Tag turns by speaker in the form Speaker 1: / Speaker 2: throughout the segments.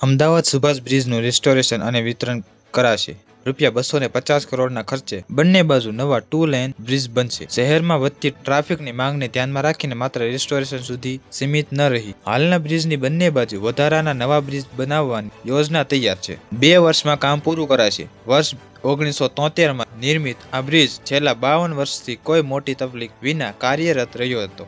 Speaker 1: Ahmedabad Subhash બ્રિજનું restoration અને વિતરણ કરાશે. રૂપિયા બસો ને પચાસ કરોડના ખર્ચે બંને બાજુ નવા ટુ લેન બ્રિજ બનશે. શહેરમાં વધતી ટ્રાફિકની માંગને ધ્યાનમાં રાખીને માત્ર રિસ્ટોરેશન સુધી સીમિત ન રહી. હાલના બ્રિજની બંને બાજુ વધારાના નવા બ્રિજ બનાવવાની યોજના તૈયાર છે. બે વર્ષમાં કામ પૂરું કરાશે. વર્ષ ઓગણીસો તોતેરમાં નિર્મિત આ બ્રિજ છેલ્લા બાવન વર્ષથી કોઈ મોટી તકલીફ વિના કાર્યરત રહ્યો હતો.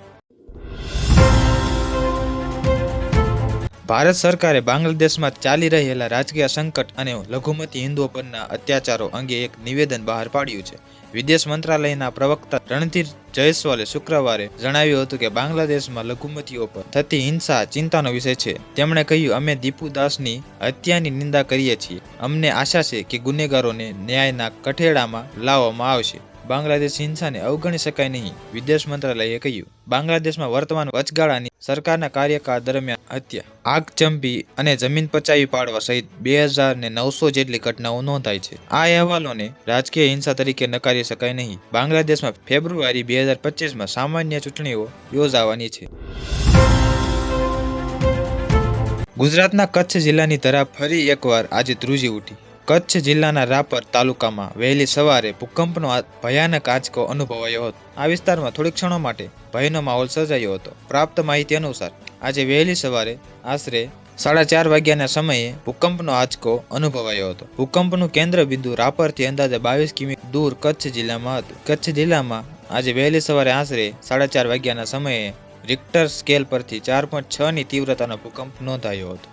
Speaker 1: ભારત સરકારે બાંગ્લાદેશમાં ચાલી રહેલા રાજકીય સંકટ અને લઘુમતી હિન્દુઓ પરના અત્યાચારો અંગે એક નિવેદન બહાર પાડ્યું છે. વિદેશ મંત્રાલયના પ્રવક્તા રણધીર જયસ્વાલે શુક્રવારે જણાવ્યું હતું કે બાંગ્લાદેશમાં લઘુમતીઓ પર થતી હિંસા ચિંતાનો વિષય છે. તેમણે કહ્યું, અમે દીપુ દાસની હત્યાની નિંદા કરીએ છીએ. અમને આશા છે કે ગુનેગારોને ન્યાયના કઠેડામાં લાવવામાં આવશે. બાંગ્લાદેશ હિંસાને અવગણી શકાય નહીં, વિદેશ મંત્રાલયે કહ્યું. બાંગ્લાદેશમાં વર્તમાન વચગાળાની સરકારના કાર્યકાળ દરમિયાન હત્યા આગચંપી અને જમીન પચાવી પાડવા સહિત બે હજાર ને નવસો જેટલી ઘટનાઓ નોંધાઈ છે. આ અહેવાલોને રાજકીય હિંસા તરીકે નકારી શકાય નહીં. બાંગ્લાદેશમાં ફેબ્રુઆરી બે હજાર પચીસમાં સામાન્ય ચૂંટણીઓ યોજાવાની છે. ગુજરાતના કચ્છ જિલ્લાની ધરા ફરી એકવાર આજે ધ્રુજી ઉઠી. કચ્છ જિલ્લાના રાપર તાલુકામાં વહેલી સવારે ભૂકંપનો ભયાનક આંચકો અનુભવાયો હતો. આ વિસ્તારમાં થોડી ક્ષણો માટે ભયનો માહોલ સર્જાયો હતો. પ્રાપ્ત માહિતી અનુસાર, આજે વહેલી સવારે આશરે સાડા ચાર વાગ્યાના સમયે ભૂકંપનો આંચકો અનુભવાયો હતો. ભૂકંપનું કેન્દ્ર બિંદુ રાપરથી અંદાજે બાવીસ કિમી દૂર કચ્છ જિલ્લામાં હતું. કચ્છ જિલ્લામાં આજે વહેલી સવારે આશરે સાડા ચાર વાગ્યાના સમયે રિક્ટર સ્કેલ પરથી ચાર પોઈન્ટ છની તીવ્રતાનો ભૂકંપ નોંધાયો હતો.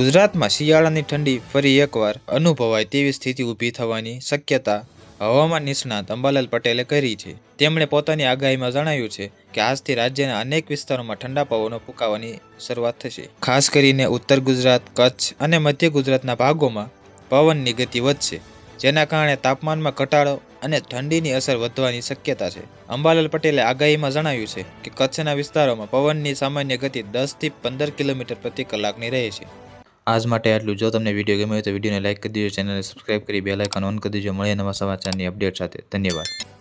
Speaker 1: ગુજરાતમાં શિયાળાની ઠંડી ફરી એકવાર અનુભવાય તેવી સ્થિતિ ઊભી થવાની શક્યતા હવામાન નિષ્ણાત અંબાલાલ પટેલે કરી છે. તેમણે પોતાની આગાહીમાં જણાવ્યું છે કે આજથી રાજ્યના અનેક વિસ્તારોમાં ઠંડા પવનો ફૂંકાવાની શરૂઆત થશે. ખાસ કરીને ઉત્તર ગુજરાત, કચ્છ અને મધ્ય ગુજરાતના ભાગોમાં પવનની ગતિ વધશે, જેના કારણે તાપમાનમાં ઘટાડો અને ઠંડીની અસર વધવાની શક્યતા છે. અંબાલાલ પટેલે આગાહીમાં જણાવ્યું છે કે કચ્છના વિસ્તારોમાં પવનની સામાન્ય ગતિ દસથી પંદર કિલોમીટર પ્રતિ કલાકની રહે છે. આજ માટે આટલું. જો તમને વીડિયો ગમ્યો હોય તો વિડીયોને લાઇક કરી દેજો, ચેનલને સબસ્ક્રાઇબ કરી બે લાઇકન ઓન કરી દેજો. મળીએ નવા સમાચારની અપડેટ સાથે. ધન્યવાદ.